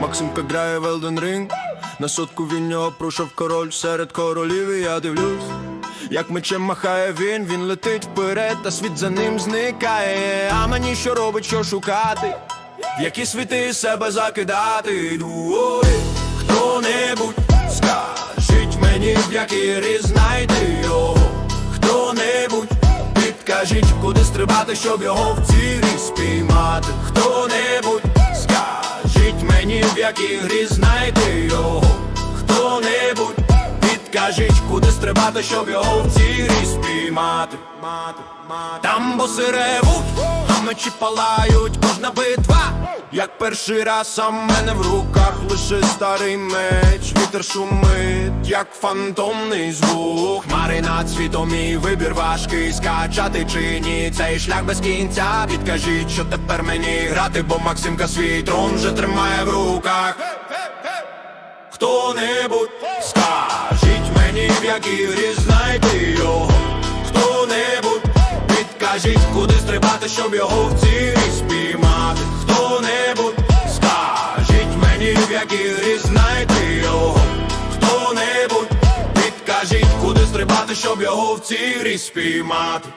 Максимка грає в Elden Ring На сотку він нього пройшов король серед королів і я дивлюсь як мечем махає він, він летить вперед, та світ за ним зникає. А мені що робить, що шукати, які світи себе закидати. Дуой, хто-небудь скажіть мені, в який різ знайти його. Хто-небудь підкажіть, куди стрибати, щоб його в цій спіймати. Мені, в якій грі його. Хто-небудь Підкажіть, куди стрибати, щоб його в цій грі спіймати Мати, мати. Там боси ревуть, мечі палають, кожна битва Як перший раз, а в мене в руках лише старий меч. Вітер шумить, як фантомний звук. Хмари над світом і вибір важкий. Скачати чи ні, цей шлях без кінця. Підкажіть, що тепер мені грати, бо Максимка свій трон вже тримає в руках. Хто-небудь скажіть мені, в якій грі знайти його. Хто-небудь підкажіть, куди стрибати, щоб його в цілі спіймати? Хто-небудь скажіть мені, в якій грі знайти його? Хто-небудь підкажіть, куди стрибати, щоб його в цілі спіймати